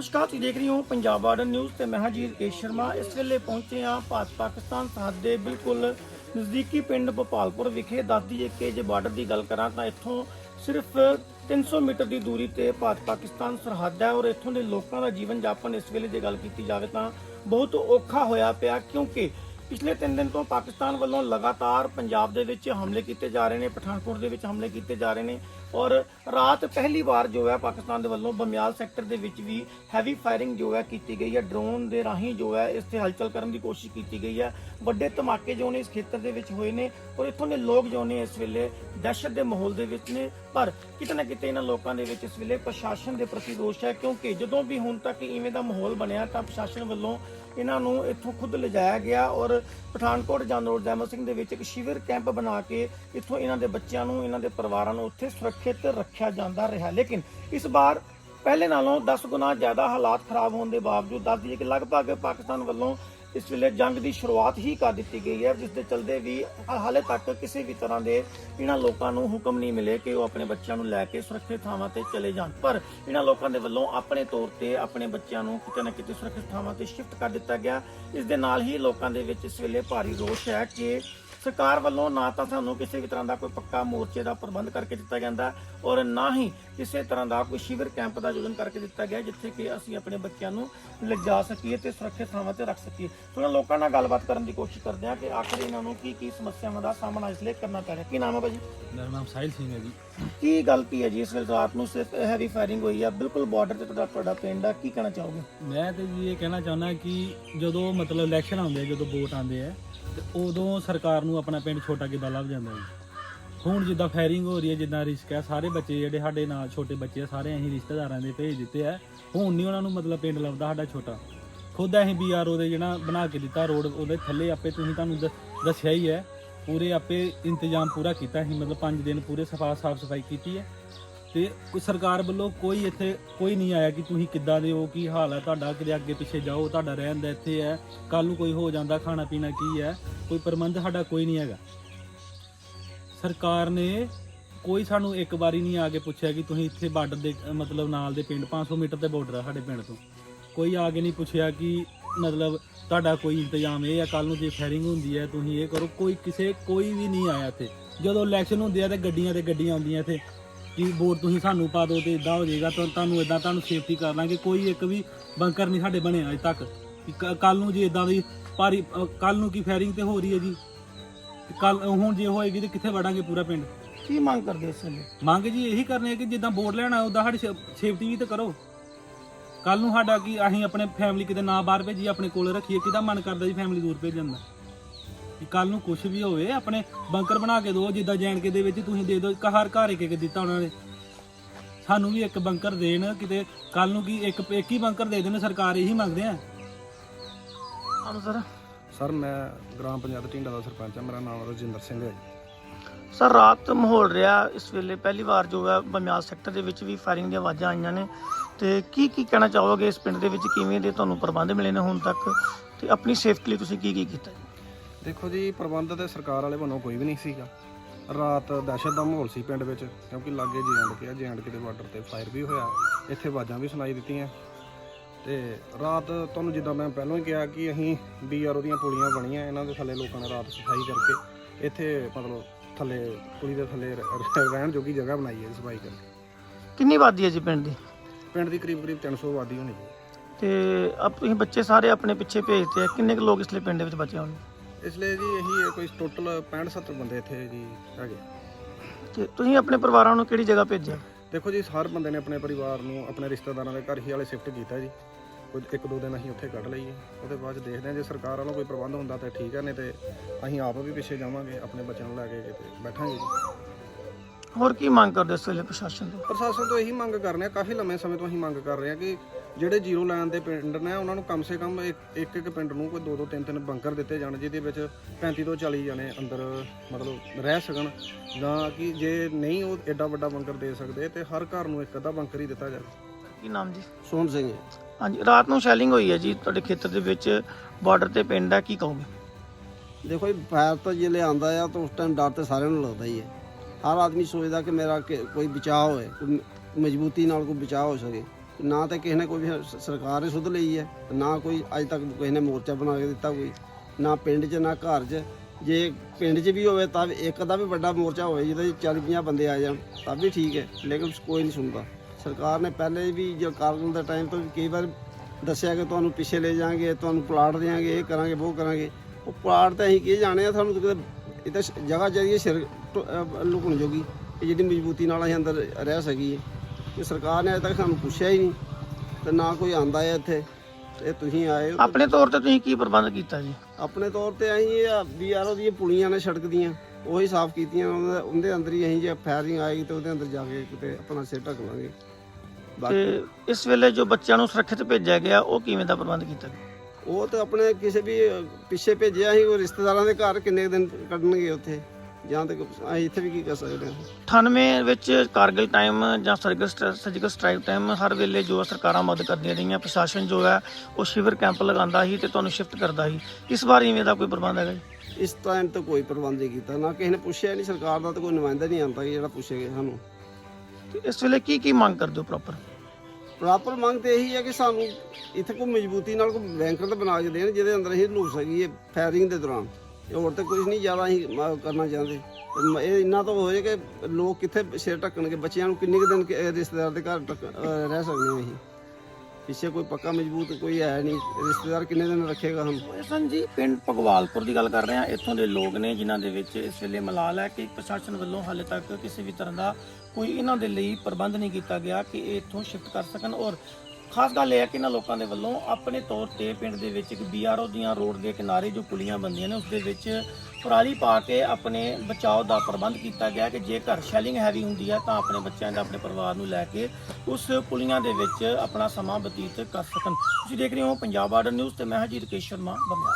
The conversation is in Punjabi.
ਨਮਸਕਾਰ, ਤੁਸੀਂ ਦੇਖ ਰਹੇ ਹੋ ਪੰਜਾਬ ਬਾਰਡਰ ਨਿਊਜ਼ ਤੇ ਮੈਂ ਹਾਂ ਜੀ ਰਕੇਸ਼ ਸ਼ਰਮਾ। ਇਸ ਵੇਲੇ ਪਹੁੰਚੇ ਹਾਂ ਭਾਰਤ ਪਾਕਿਸਤਾਨ ਸਰਹੱਦ ਦੇ ਬਿਲਕੁਲ ਨਜ਼ਦੀਕੀ ਪਿੰਡ ਭੋਪਾਲਪੁਰ ਵਿਖੇ। ਦੱਸ ਦਈਏ ਕਿ ਜੇ ਬਾਰਡਰ ਦੀ ਗੱਲ ਕਰਾਂ ਤਾਂ ਇੱਥੋਂ ਸਿਰਫ 300 ਮੀਟਰ ਦੀ ਦੂਰੀ ਤੇ ਭਾਰਤ ਪਾਕਿਸਤਾਨ ਸਰਹੱਦ ਹੈ ਔਰ ਇੱਥੋਂ ਦੇ ਲੋਕਾਂ ਦਾ ਜੀਵਨ ਜਾਪਨ ਇਸ ਵੇਲੇ ਜੇ ਗੱਲ ਕੀਤੀ ਜਾਵੇ ਤਾਂ ਬਹੁਤ ਔਖਾ ਹੋਇਆ ਪਿਆ ਕਿਉਂਕਿ ਪਿਛਲੇ 3 ਦਿਨ ਤੋਂ ਪਾਕਿਸਤਾਨ ਵੱਲੋਂ ਲਗਾਤਾਰ ਪੰਜਾਬ ਦੇ ਵਿੱਚ ਹਮਲੇ ਕੀਤੇ ਜਾ ਰਹੇ ਨੇ, ਪਠਾਨਕੋਟ ਦੇ ਵਿੱਚ ਹਮਲੇ ਕੀਤੇ ਜਾ ਰਹੇ ਨੇ ਔਰ ਰਾਤ ਪਹਿਲੀ ਵਾਰ ਜੋ ਹੈ ਪਾਕਿਸਤਾਨ ਦੇ ਵੱਲੋਂ ਬਮਿਆਲ ਸੈਕਟਰ ਦੇ ਵਿੱਚ ਵੀ ਹੈਵੀ ਫਾਇਰਿੰਗ ਜੋ ਹੈ ਕੀਤੀ ਗਈ ਹੈ ਡਰੋਨ ਦੇ ਰਾਹੀਂ ਜੋ ਹੈ ਇਸ ਤੇ ਹਲਚਲ ਕਰਨ ਦੀ ਕੋਸ਼ਿਸ਼ ਕੀਤੀ ਗਈ ਹੈ। ਵੱਡੇ ਧਮਾਕੇ ਜੋ ਨੇ ਇਸ ਖੇਤਰ ਦੇ ਵਿੱਚ ਹੋਏ ਨੇ ਔਰ ਇੱਥੋਂ ਦੇ ਲੋਕ ਜੋ ਨੇ ਇਸ ਵੇਲੇ ਦਹਿਸ਼ਤ ਦੇ ਮਾਹੌਲ ਦੇ ਵਿੱਚ ਨੇ। ਪਰ ਕਿਤੇ ਨਾ ਕਿਤੇ ਇਹਨਾਂ ਲੋਕਾਂ ਦੇ ਵਿੱਚ ਇਸ ਵੇਲੇ ਪ੍ਰਸ਼ਾਸਨ ਦੇ ਪ੍ਰਤੀ ਰੋਸ਼ ਹੈ, ਕਿਉਂਕਿ ਜਦੋਂ ਵੀ ਹੁਣ ਤੱਕ ਇਵੇਂ ਦਾ ਮਾਹੌਲ ਬਣਿਆ ਤਾਂ ਪ੍ਰਸ਼ਾਸਨ ਵੱਲੋਂ ਇਹਨਾਂ ਨੂੰ ਇੱਥੋਂ ਖੁਦ ਲਿਜਾਇਆ ਗਿਆ ਔਰ ਪਠਾਨਕੋਟ ਜਨਰਲ ਜੈਮਲ ਸਿੰਘ ਦੇ ਵਿੱਚ ਇੱਕ ਸ਼ਿਵਰ ਕੈਂਪ ਬਣਾ ਕੇ ਇੱਥੋਂ ਇਹਨਾਂ ਦੇ ਬੱਚਿਆਂ ਨੂੰ, ਇਹਨਾਂ ਦੇ ਪਰਿਵਾਰਾਂ ਨੂੰ ਉੱਥੇ ਸੁਰੱਖਿਅਤ ਰੱਖਿਆ ਜਾਂਦਾ ਰਿਹਾ। ਲੇਕਿਨ ਇਸ ਵਾਰ ਪਹਿਲੇ ਨਾਲੋਂ 10 ਗੁਣਾ ਜ਼ਿਆਦਾ ਹਾਲਾਤ ਖਰਾਬ ਹੋਣ ਦੇ ਬਾਵਜੂਦ ਦੱਸ ਦਈਏ ਕਿ ਲਗਭਗ ਪਾਕਿਸਤਾਨ ਵੱਲੋਂ ਇਸ ਵੇਲੇ ਜੰਗ ਦੀ ਸ਼ੁਰੂਆਤ ਹੀ ਕਰ ਦਿੱਤੀ ਗਈ ਹੈ, ਜਿਸ ਦੇ ਚਲਦੇ ਵੀ ਹਾਲੇ ਤੱਕ ਕਿਸੇ ਵੀ ਤਰ੍ਹਾਂ ਦੇ ਇਹਨਾਂ ਲੋਕਾਂ ਨੂੰ ਹੁਕਮ ਨਹੀਂ ਮਿਲੇ ਕਿ ਉਹ ਆਪਣੇ ਬੱਚਿਆਂ ਨੂੰ ਲੈ ਕੇ ਸੁਰੱਖਿਅਤ ਥਾਵਾਂ ਤੇ ਚਲੇ ਜਾਣ। ਪਰ ਇਹਨਾਂ ਲੋਕਾਂ ਦੇ ਵੱਲੋਂ ਆਪਣੇ ਤੌਰ ਤੇ ਆਪਣੇ ਬੱਚਿਆਂ ਨੂੰ ਕਿਤੇ ਨਾ ਕਿਤੇ ਸੁਰੱਖਿਅਤ ਥਾਵਾਂ ਤੇ ਸ਼ਿਫਟ ਕਰ ਦਿੱਤਾ ਗਿਆ। ਇਸ ਦੇ ਨਾਲ ਹੀ ਲੋਕਾਂ ਦੇ ਵਿੱਚ ਇਸ ਵੇਲੇ ਭਾਰੀ ਰੋਸ਼ ਹੈ ਕਿ ਸਰਕਾਰ ਵੱਲੋਂ ਨਾ ਤਾਂ ਸਾਨੂੰ ਕਿਸੇ ਵੀ ਤਰ੍ਹਾਂ ਦਾ ਕੋਈ ਪੱਕਾ ਮੋਰਚੇ ਦਾ ਪ੍ਰਬੰਧ ਕਰਕੇ ਦਿੱਤਾ ਜਾਂਦਾ ਔਰ ਨਾ ਹੀ ਕਿਸੇ ਤਰ੍ਹਾਂ ਦਾ ਕੋਈ ਸ਼ਿਵਰ ਕੈਂਪ ਦਾ ਆਯੋਜਨ ਕਰਕੇ ਦਿੱਤਾ ਗਿਆ, ਜਿੱਥੇ ਕਿ ਅਸੀਂ ਆਪਣੇ ਬੱਚਿਆਂ ਨੂੰ ਲਿਜਾ ਸਕੀਏ ਤੇ ਸੁਰੱਖਿਅਤ ਥਾਵਾਂ ਤੇ ਰੱਖ ਸਕੀਏ। ਸੋ ਇਹਨਾਂ ਲੋਕਾਂ ਨਾਲ ਗੱਲਬਾਤ ਕਰਨ ਦੀ ਕੋਸ਼ਿਸ਼ ਕਰਦੇ ਹਾਂ ਕਿ ਆਖਰ ਇਹਨਾਂ ਨੂੰ ਕੀ ਕੀ ਸਮੱਸਿਆਵਾਂ ਦਾ ਸਾਹਮਣਾ ਇਸ ਲਈ ਕਰਨਾ ਪੈ ਰਿਹਾ ਕੀ ਨਾਮ ਹੈ ਭਾਜੀ? ਮੇਰਾ ਨਾਮ ਸਾਹਿਲ ਸਿੰਘ ਹੈ ਜੀ। ਕੀ ਗੱਲ ਕੀ ਹੈ ਜੀ ਇਸ ਵੇਲੇ? ਰਾਤ ਨੂੰ ਸਿਰਫ ਹੈਵੀ ਫਾਇਰਿੰਗ ਹੋਈ ਹੈ ਬਿਲਕੁਲ ਬਾਰਡਰ ਤੇ ਤੁਹਾਡਾ ਤੁਹਾਡਾ ਪਿੰਡ ਆ। ਕੀ ਕਹਿਣਾ ਚਾਹੋਗੇ? ਮੈਂ ਤੇ ਜੀ ਇਹ ਕਹਿਣਾ ਚਾਹੁੰਦਾ ਕਿ ਜਦੋਂ ਮਤਲਬ ਇਲੈਕਸ਼ਨ ਆਉਂਦੇ ਆ ਜਦੋਂ ਵੋਟ ਆਉਂਦੇ ਆ ਤੇ ਉਦੋਂ ਸਰਕਾਰ ਨੂੰ ਆਪਣਾ ਪਿੰਡ ਛੋਟਾ ਕਿੱਦਾਂ ਲੱਭ ਜਾਂਦਾ ਜੀ। ਹੁਣ ਜਿੱਦਾਂ ਫਾਇਰਿੰਗ ਹੋ ਰਹੀ ਹੈ ਜਿੱਦਾਂ ਰਿਸਕ ਹੈ ਸਾਰੇ ਬੱਚੇ ਜਿਹੜੇ ਸਾਡੇ ਨਾਲ ਛੋਟੇ ਬੱਚੇ ਆ ਸਾਰੇ ਅਸੀਂ ਰਿਸ਼ਤੇਦਾਰਾਂ ਦੇ ਭੇਜ ਦਿੱਤੇ ਆ। ਹੁਣ ਨਹੀਂ ਉਹਨਾਂ ਨੂੰ ਮਤਲਬ ਪਿੰਡ ਲੱਭਦਾ ਸਾਡਾ ਛੋਟਾ। ਖੁਦ ਅਸੀਂ ਬੀਆਰਓ ਦੇ ਜਿਹੜਾ ਬਣਾ ਕੇ ਦਿੱਤਾ ਰੋਡ ਉਹਦੇ ਥੱਲੇ ਆਪੇ ਤੁਸੀਂ ਤੁਹਾਨੂੰ ਦ- ਦੱਸਿਆ ਹੀ ਹੈ। ਪੂਰੇ ਆਪੇ ਇੰਤਜ਼ਾਮ ਪੂਰਾ ਕੀਤਾ ਸੀ ਮਤਲਬ 5 ਦਿਨ ਪੂਰੇ ਸਫਾ, ਸਾਫ਼ ਸਫ਼ਾਈ ਕੀਤੀ ਹੈ। ਤੇ ਕੋਈ ਸਰਕਾਰ ਵੱਲੋਂ ਕੋਈ ਇੱਥੇ ਕੋਈ ਨਹੀਂ ਆਇਆ ਕਿ ਤੁਸੀਂ ਕਿੱਦਾਂ ਦੇ ਹੋ, ਕੀ ਹਾਲ ਹੈ, ਤੁਹਾਡਾ ਕਿਤੇ ਅੱਗੇ ਪਿੱਛੇ ਜਾਓ, ਤੁਹਾਡਾ ਰਹਿਣ ਦਾ ਇੱਥੇ ਹੈ ਕੱਲ ਨੂੰ ਕੋਈ ਹੋ ਜਾਂਦਾ, ਖਾਣਾ ਪੀਣਾ ਕੀ ਹੈ, ਕੋਈ ਪ੍ਰਬੰਧ ਸਾਡਾ ਕੋਈ ਨਹੀਂ ਹੈਗਾ। ਸਰਕਾਰ ਨੇ ਕੋਈ ਸਾਨੂੰ ਇੱਕ ਵਾਰੀ ਨਹੀਂ ਆ ਕੇ ਪੁੱਛਿਆ ਕਿ ਤੁਸੀਂ ਇੱਥੇ ਬਾਰਡਰ ਦੇ ਅਹ ਮਤਲਬ ਨਾਲ ਦੇ ਪਿੰਡ 500 ਮੀਟਰ ਤੇ ਬਾਰਡਰ ਆ ਸਾਡੇ ਪਿੰਡ ਤੋਂ। ਕੋਈ ਆ ਕੇ ਨਹੀਂ ਪੁੱਛਿਆ ਕਿ ਮਤਲਬ ਤੁਹਾਡਾ ਕੋਈ ਇੰਤਜ਼ਾਮ ਇਹ ਹੈ ਕੱਲ ਨੂੰ ਜੇ ਫਾਇਰਿੰਗ ਹੁੰਦੀ ਹੈ ਤੁਸੀਂ ਇਹ ਕਰੋ। ਕੋਈ ਕਿਸੇ ਕੋਈ ਵੀ ਨਹੀਂ ਆਇਆ ਇੱਥੇ। ਜਦੋਂ ਇਲੈਕਸ਼ਨ ਹੁੰਦੇ ਆ ਤੇ ਗੱਡੀਆਂ ਤੇ ਗੱਡੀਆਂ ਆਉਂਦੀਆਂ ਇੱਥੇ ਕਿ ਵੋਟ ਤੁਸੀਂ ਸਾਨੂੰ ਪਾ ਦਿਓ ਤੇ ਇਦਾਂ ਹੋ ਜਾਏਗਾ ਤਾਂ ਤੁਹਾਨੂੰ ਇਦਾਂ ਤੁਹਾਨੂੰ ਸੇਫਟੀ ਕਰ ਲਾਂਗੇ। ਕੋਈ ਇੱਕ ਵੀ ਬੰਕਰ ਨਹੀਂ ਸਾਡੇ ਬਣੇ ਅਜੇ ਤੱਕ। ਕੱਲ ਨੂੰ ਜੇ ਇਦਾਂ ਦੀ ਭਾਰੀ ਕੱਲ ਨੂੰ ਕੀ ਫਾਇਰਿੰਗ ਤੇ ਹੋ ਰਹੀ ਹੈ ਜੀ? ਕੱਲ ਹੁਣ ਜੇ ਹੋਏਗੀ ਤੇ ਕਿੱਥੇ ਵੜਾਂਗੇ ਪੂਰਾ ਪਿੰਡ? ਕੀ ਮੰਗ ਕਰਦੇ ਇਸ ਵੇਲੇ? ਮੰਗ ਜੀ ਇਹੀ ਕਰਨੀ ਹੈ ਕਿ ਜਿੱਦਾਂ ਵੋਟ ਲੈਣਾ ਉਹਦਾ ਸਾਡੀ ਸੇਫਟੀ ਵੀ ਤੇ ਕਰੋ। ਕੱਲ ਨੂੰ ਸਾਡਾ ਕੀ ਅਸੀਂ ਆਪਣੇ ਫੈਮਿਲੀ ਕਿਤੇ ਨਾ ਬਾਹਰ ਭੇਜੀ ਆਪਣੇ ਕੋਲ ਰੱਖੀਏ ਕਿਹਦਾ ਮਨ ਕਰਦਾ ਜੀ ਫੈਮਿਲੀ ਦੂਰ ਭੇਜਣ ਦਾ? ਕਿ ਕੱਲ ਨੂੰ ਕੁਝ ਵੀ ਹੋਵੇ ਆਪਣੇ ਬੰਕਰ ਬਣਾ ਕੇ ਦਿਓ ਜਿੱਦਾਂ ਜੈਨਕੇ ਦੇ ਵਿੱਚ ਤੁਸੀਂ ਦੇ ਦਿਓ ਇੱਕ ਹਰ ਘਰ ਇੱਕ ਇੱਕ ਦਿੱਤਾ ਉਹਨਾਂ ਨੇ। ਸਾਨੂੰ ਵੀ ਇੱਕ ਬੰਕਰ ਦੇਣ ਕਿਤੇ ਕੱਲ ਨੂੰ ਕੀ ਇੱਕ ਇੱਕ ਹੀ ਬੰਕਰ ਦੇ ਦੇਣ ਸਰਕਾਰ ਇਹੀ ਮੰਗਦੇ ਆ। ਹਾਂ ਸਰ ਸਰ ਮੈਂ ਗ੍ਰਾਮ ਪੰਚਾਇਤ ਢਿੰਡਾ ਦਾ ਸਰਪੰਚ ਹਾਂ ਮੇਰਾ ਨਾਮ ਰਜਿੰਦਰ ਸਿੰਘ ਹੈ ਜੀ। ਸਰ, ਰਾਤ ਮਾਹੌਲ ਰਿਹਾ ਇਸ ਵੇਲੇ। ਪਹਿਲੀ ਵਾਰ ਜੋ ਹੈ ਬਮਿਆਲ ਸੈਕਟਰ ਦੇ ਵਿੱਚ ਵੀ ਫਾਇਰਿੰਗ ਦੀਆਂ ਆਵਾਜ਼ਾਂ ਆਈਆਂ ਨੇ। ਤੇ ਕੀ ਕੀ ਕਹਿਣਾ ਚਾਹੋਗੇ ਇਸ ਪਿੰਡ ਦੇ ਵਿੱਚ? ਕਿਵੇਂ ਦੇ ਤੁਹਾਨੂੰ ਪ੍ਰਬੰਧ ਮਿਲੇ ਨੇ ਹੁਣ ਤੱਕ? ਤੇ ਆਪਣੀ ਸੇਫਟੀ ਲਈ ਤੁਸੀਂ ਕੀ ਕੀ ਕੀਤਾ? ਦੇਖੋ ਜੀ, ਪ੍ਰਬੰਧ ਤੇ ਸਰਕਾਰ ਵਾਲੇ ਵੱਲੋਂ ਕੋਈ ਵੀ ਨਹੀਂ ਸੀਗਾ। ਰਾਤ ਦਹਿਸ਼ਤ ਦਾ ਮਾਹੌਲ ਸੀ ਪਿੰਡ ਵਿੱਚ, ਕਿਉਂਕਿ ਲਾਗੇ ਜੀਐਂਡ ਕੇ ਜੀਐਂਡ ਦੇ ਬਾਰਡਰ ਤੇ ਫਾਇਰ ਵੀ ਹੋਇਆ। ਇੱਥੇ ਆਵਾਜ਼ਾਂ ਵੀ ਸੁਣਾਈ ਦਿੱਤੀਆਂ। ਤੇ ਰਾਤ ਤੁਹਾਨੂੰ ਜਿੱਦਾਂ ਮੈਂ ਪਹਿਲਾਂ ਹੀ ਕਿਹਾ ਕਿ ਅਸੀਂ ਬੀਆਰਓ ਦੀਆਂ ਪੁਲੀਆਂ ਬਣੀਆਂ, ਇਹਨਾਂ ਦੇ ਥੱਲੇ ਲੋਕਾਂ ਨੇ ਰਾਤ ਸਫ਼ਾਈ ਕਰਕੇ ਇੱਥੇ ਮਤਲਬ ਥੱਲੇ ਪੁਲੀ ਦੇ ਥੱਲੇ ਰ- ਰਹਿਣ ਜੋਗੀ ਜਗ੍ਹਾ ਬਣਾਈ ਹੈ ਸਫ਼ਾਈ ਕਰਕੇ। ਕਿੰਨੀ ਆਬਾਦੀ ਹੈ ਜੀ ਪਿੰਡ ਦੀ? ਪਿੰਡ ਦੀ ਕਰੀਬ ਕਰੀਬ 300 ਆਬਾਦੀ ਹੋਣੀ ਜੀ। ਤੇ ਆਪ ਤੁਸੀਂ ਬੱਚੇ ਸਾਰੇ ਆਪਣੇ ਪਿੱਛੇ ਭੇਜਦੇ ਆ। ਕਿੰਨੇ ਕੁ ਲੋਕ ਇਸ ਲਈ ਪਿੰਡ ਦੇ ਵਿੱਚ ਬਚੇ ਹੋਣ? ਇਸ ਲਈ ਜੀ ਇਹੀ ਹੈ ਕੋਈ ਟੋਟਲ 65 70 ਬੰਦੇ ਇੱਥੇ ਜੀ ਹੈਗੇ। ਤੇ ਤੁਸੀਂ ਆਪਣੇ ਪਰਿਵਾਰਾਂ ਨੂੰ ਕਿਹੜੀ ਜਗ੍ਹਾ ਭੇਜਿਆ? ਦੇਖੋ ਜੀ ਹਰ ਬੰਦੇ ਨੇ ਆਪਣੇ ਪਰਿਵਾਰ ਨੂੰ ਆਪਣੇ ਰਿਸ਼ਤੇਦਾਰਾਂ ਦੇ ਘਰ ਹੀ ਵਾਲੇ ਸ਼ਿਫਟ ਕੀਤਾ ਜੀ। ਕੁਝ ਇੱਕ ਦੋ ਦਿਨ ਅਸੀਂ ਉੱਥੇ ਕੱਢ ਲਈਏ ਉਹਦੇ ਬਾਅਦ 'ਚ ਦੇਖਦੇ ਹਾਂ ਜੇ ਸਰਕਾਰ ਵੱਲੋਂ ਕੋਈ ਪ੍ਰਬੰਧ ਹੁੰਦਾ ਤਾਂ ਠੀਕ ਹੈ ਨਹੀਂ ਤੇ ਅਸੀਂ ਆਪ ਵੀ ਪਿੱਛੇ ਜਾਵਾਂਗੇ ਆਪਣੇ ਬੱਚਿਆਂ ਨੂੰ ਲੈ ਕੇ ਕਿਤੇ ਬੈਠਾਂਗੇ ਜੀ। ਹੋਰ ਕੀ ਮੰਗ ਕਰਦੇ ਇਸ ਵੇਲੇ ਪ੍ਰਸ਼ਾਸਨ ਤੋਂ? ਪ੍ਰਸ਼ਾਸਨ ਤੋਂ ਇਹੀ ਮੰਗ ਕਰ ਰਹੇ ਹਾਂ ਕਾਫੀ ਲੰਮੇ ਸਮੇਂ ਤੋਂ ਅਸੀਂ ਮੰਗ ਕਰ ਰਹੇ ਹਾਂ ਕਿ ਜਿਹੜੇ ਜ਼ੀਰੋ ਲਾਈਨ ਦੇ ਪਿੰਡ ਨੇ ਉਹਨਾਂ ਨੂੰ ਕਮ ਸੇ ਕਮ ਇੱਕ ਇੱਕ ਇੱਕ ਪਿੰਡ ਨੂੰ ਕੋਈ ਦੋ ਦੋ ਤਿੰਨ ਤਿੰਨ ਬੰਕਰ ਦਿੱਤੇ ਜਾਣ ਜਿਹਦੇ ਵਿੱਚ 35 ਤੋਂ 40 ਜਣੇ ਅੰਦਰ ਮਤਲਬ ਰਹਿ ਸਕਣ ਜਾਂ ਕਿ ਜੇ ਨਹੀਂ ਉਹ ਐਡਾ ਵੱਡਾ ਬੰਕਰ ਦੇ ਸਕਦੇ ਤੇ ਹਰ ਘਰ ਨੂੰ ਇੱਕ ਅੱਧਾ ਬੰਕਰ ਹੀ ਦਿੱਤਾ ਜਾਵੇ। ਕੀ ਨਾਮ ਜੀ? ਸੋਹਣ ਸਿੰਘ ਹਾਂਜੀ, ਰਾਤ ਨੂੰ ਸ਼ੈਲਿੰਗ ਹੋਈ ਹੈ ਜੀ ਤੁਹਾਡੇ ਖੇਤਰ ਦੇ ਵਿੱਚ ਬਾਰਡਰ ਤੇ ਪਿੰਡ ਹੈ, ਕੀ ਕਹੋਗੇ? ਦੇਖੋ ਜੀ ਫਾਇਰ ਤਾਂ ਜੇ ਆਂਦਾ ਆ ਤਾਂ ਉਸ ਟਾਈਮ ਡਰ ਤੇ ਸਾਰਿਆਂ ਨੂੰ ਲੱਗਦਾ ਹੀ ਹੈ। ਹਰ ਆਦਮੀ ਸੋਚਦਾ ਕਿ ਮੇਰਾ ਕਿ- ਕੋਈ ਬਚਾਅ ਹੋਏ ਕੋਈ ਮਜ਼ਬੂਤੀ ਨਾਲ ਕੋਈ ਬਚਾਅ ਹੋ ਸਕੇ। ਨਾ ਤਾਂ ਕਿਸੇ ਨੇ ਕੋਈ ਵੀ ਸ- ਸਰਕਾਰ ਨੇ ਸੁਧ ਲਈ ਹੈ, ਨਾ ਕੋਈ ਅੱਜ ਤੱਕ ਕਿਸੇ ਨੇ ਮੋਰਚਾ ਬਣਾ ਕੇ ਦਿੱਤਾ ਕੋਈ। ਨਾ ਪਿੰਡ 'ਚ, ਨਾ ਘਰ 'ਚ। ਜੇ ਪਿੰਡ 'ਚ ਵੀ ਹੋਵੇ ਤਾਂ ਵੀ ਇੱਕ ਦਾ ਵੀ ਵੱਡਾ ਮੋਰਚਾ ਹੋਵੇ ਜਿਹਦੇ 'ਚ 40 50 ਬੰਦੇ ਆ ਜਾਣ, ਤਾਂ ਵੀ ਠੀਕ ਹੈ, ਲੇਕਿਨ ਕੋਈ ਨਹੀਂ ਸੁਣਦਾ। ਸਰਕਾਰ ਨੇ ਪਹਿਲੇ ਵੀ ਜੋ ਕਾਰਗਲ ਦਾ ਟਾਈਮ ਤੋਂ ਵੀ ਕਈ ਵਾਰ ਦੱਸਿਆ ਕਿ ਤੁਹਾਨੂੰ ਪਿੱਛੇ ਲੈ ਜਾਾਂਗੇ ਤੁਹਾਨੂੰ ਪਲਾਟ ਦੇਾਂਗੇ ਇਹ ਕਰਾਂਗੇ ਉਹ ਕਰਾਂਗੇ। ਉਹ ਪਲਾਟ ਤਾਂ ਅਸੀਂ ਕੀ ਜਾਣੇ ਆ ਤੁਹਾਨੂੰ ਕਿਤੇ ਇਹ ਤਾਂ ਜਗ੍ਹਾ ਚਾਹੀਦੀ ਸਿਰ ਲੁਕਣ ਜੋਗੀ ਕਿ ਜਿਹੜੀ ਮਜ਼ਬੂਤੀ ਨਾਲ ਅਸੀਂ ਅੰਦਰ ਰਹਿ ਸਕੀਏ। ਕਿ ਸਰਕਾਰ ਨੇ ਅਜੇ ਤੱਕ ਸਾਨੂੰ ਪੁੱਛਿਆ ਹੀ ਨਹੀਂ ਤੇ ਨਾ ਕੋਈ ਆਂਦਾ ਹੈ ਇੱਥੇ। ਤੇ ਤੁਸੀਂ ਆਏ ਹੋ ਤੇ ਆਪਣੇ ਤੌਰ ਤੇ ਤੁਸੀਂ ਕੀ ਪ੍ਰਬੰਧ ਕੀਤਾ ਜੀ? ਆਪਣੇ ਤੌਰ ਤੇ ਅਸੀਂ ਇਹ ਬੀਆਰਓ ਦੀਆਂ ਪੁਲੀਆਂ ਨੇ ਸੜਕ ਦੀਆਂ। ਉਹੀ ਸਾਫ਼ ਕੀਤੀਆਂ ਉਹਦੇ ਅੰਦਰ ਹੀ ਅਸੀਂ ਜੇ ਫਾਇਰਿੰਗ ਆਏਗੀ ਤੇ ਉਹਦੇ ਅੰਦਰ ਜਾ ਕੇ ਕਿਤੇ ਆਪਣਾ ਸਿਰ ਢੱਕ ਲਾਂਗੇ। ਬਾਕੀ ਤੇ ਇਸ ਵੇਲੇ ਜੋ ਬੱਚਿਆਂ ਨੂੰ ਸੁਰੱਖਿਅਤ ਭੇਜਿਆ ਗਿਆ ਉਹ ਕਿਵੇਂ ਦਾ ਪ੍ਰਬੰਧ ਕੀਤਾ ਗਿਆ? ਉਹ ਤਾਂ ਆਪਣੇ ਕਿਸੇ ਵੀ ਅਹ, ਪਿੱਛੇ ਭੇਜਿਆ ਸੀ ਉਹ ਰਿਸ਼ਤੇਦਾਰਾਂ ਦੇ ਘਰ ਕਿੰਨੇ ਕੁ ਦਿਨ ਕੱਢਣਗੇ ਉੱਥੇ। ਜਾਂ ਤੇ ਅਸੀਂ ਇੱਥੇ ਵੀ ਕੀ ਕਰ ਸਕਦੇ ਹਾਂ। 98 ਵਿੱਚ ਕਾਰਗਿਲ ਟਾਈਮ ਜਾਂ ਸਰਜੀਕਲ ਸਟ੍ਰਾਈਕ ਟਾਈਮ ਹਰ ਵੇਲੇ ਜੋ ਸਰਕਾਰਾਂ ਮਦਦ ਕਰਦੀਆਂ ਰਹੀਆਂ ਪ੍ਰਸ਼ਾਸਨ ਜੋ ਹੈ ਉਹ ਸ਼ਿਵਰ ਕੈਂਪ ਲਗਾਉਂਦਾ ਸੀ ਤੇ ਤੁਹਾਨੂੰ ਸ਼ਿਫਟ ਕਰਦਾ ਸੀ। ਇਸ ਵਾਰ ਇਵੇਂ ਦਾ ਕੋਈ ਪ੍ਰਬੰਧ ਹੈਗਾ ਜੀ? ਇਸ ਟਾਈਮ ਤੇ ਕੋਈ ਪ੍ਰਬੰਧ ਨਹੀਂ ਕੀਤਾ ਨਾ ਕਿਸੇ ਨੇ ਪੁੱਛਿਆ ਨਹੀਂ ਸਰਕਾਰ ਦਾ ਤਾਂ ਕੋਈ ਨੁਮਾਇੰਦਾ ਨਹੀਂ ਆਉਂਦਾ ਕਿ ਜਿਹੜਾ ਪੁੱਛੇਗਾ ਸਾਨੂੰ। ਤੇ ਇਸ ਵੇਲੇ ਕੀ ਕੀ ਮੰਗ ਕਰਦੇ ਹੋ ਪ੍ਰੋਪਰ ਪ੍ਰੋਪਰ ਮੰਗ ਤੇ ਇਹੀ ਹੈ ਕਿ ਸਾਨੂੰ ਇੱਥੇ ਕੋਈ ਮਜ਼ਬੂਤੀ ਨਾਲ ਕੋਈ ਬੈਂਕਰ ਤਾਂ ਬਣਾ ਕੇ ਦੇਣ ਜਿਹਦੇ ਅੰਦਰ ਅਸੀਂ ਲੁਕ ਸਕੀਏ ਫਾਇਰਿੰਗ ਦੇ ਦੌਰਾਨ। ਇਹ ਹੋਰ ਤੇ ਕੁਝ ਨਹੀਂ ਜ਼ਿਆਦਾ ਅਸੀਂ ਕਰਨਾ ਚਾਹੁੰਦੇ। ਇਹ ਇੰਨਾ ਤਾਂ ਹੋ ਜਾਏ ਕਿ ਲੋਕ ਕਿੱਥੇ ਸਿਰ ਢੱਕਣਗੇ ਬੱਚਿਆਂ ਨੂੰ ਕਿੰਨੇ ਕੁ ਦਿਨ ਰਿਸ਼ਤੇਦਾਰ ਦੇ ਘਰ ਰਹਿ ਸਕਦੇ ਅਸੀਂ। ਪਿੱਛੇ ਕੋਈ ਪੱਕਾ ਮਜ਼ਬੂਤ ਕੋਈ ਹੈ ਨਹੀਂ, ਰਿਸ਼ਤੇਦਾਰ ਕਿੰਨੇ ਦਿਨ ਰੱਖੇਗਾ ਹਮ ਸਨ ਜੀ, ਪਿੰਡ ਭਗਵਾਲਪੁਰ ਦੀ ਗੱਲ ਕਰ ਰਹੇ ਹਾਂ। ਇੱਥੋਂ ਦੇ ਲੋਕ ਨੇ ਜਿਨ੍ਹਾਂ ਦੇ ਵਿੱਚ ਇਸ ਵੇਲੇ ਮਲਾਲ ਹੈ ਕਿ ਪ੍ਰਸ਼ਾਸਨ ਵੱਲੋਂ ਹਾਲੇ ਤੱਕ ਕਿਸੇ ਵੀ ਤਰ੍ਹਾਂ ਦਾ ਕੋਈ ਇਹਨਾਂ ਦੇ ਲਈ ਪ੍ਰਬੰਧ ਨਹੀਂ ਕੀਤਾ ਗਿਆ ਕਿ ਇਹ ਇੱਥੋਂ ਸ਼ਿਫਟ ਕਰ ਸਕਣ। ਔਰ ਖਾਸ ਗੱਲ ਇਹ ਹੈ ਕਿ ਇਹਨਾਂ ਲੋਕਾਂ ਦੇ ਵੱਲੋਂ ਆਪਣੇ ਤੌਰ ਤੇ ਪਿੰਡ ਦੇ ਵਿੱਚ ਇੱਕ ਬੀਆਰਓ ਦੀਆਂ ਰੋਡ ਦੇ ਕਿਨਾਰੇ ਜੋ ਪੁਲੀਆਂ ਬੰਦੀਆਂ ਨੇ, ਉਸ ਦੇ ਵਿੱਚ ਪਰਾਲੀ ਪਾ ਕੇ ਆਪਣੇ ਬਚਾਓ ਦਾ ਪ੍ਰਬੰਧ ਕੀਤਾ ਗਿਆ ਕਿ ਜੇਕਰ ਸ਼ੈਲਿੰਗ ਹੈਵੀ ਹੁੰਦੀ ਹੈ ਤਾਂ ਆਪਣੇ ਬੱਚਿਆਂ ਦਾ, ਆਪਣੇ ਪਰਿਵਾਰ ਨੂੰ ਲੈ ਕੇ ਉਸ ਪੁਲੀਆਂ ਦੇ ਵਿੱਚ ਆਪਣਾ ਸਮਾਂ ਬਤੀਤ ਕਰ ਸਕਣ। ਤੁਸੀਂ ਦੇਖ ਰਹੇ ਹੋ ਪੰਜਾਬ ਬਾਰਡਰ ਨਿਊਜ਼ ਤੇ ਮੈਂ ਹਜੀਤ ਕੇ ਸ਼ਰਮਾ ਬੰਗਾ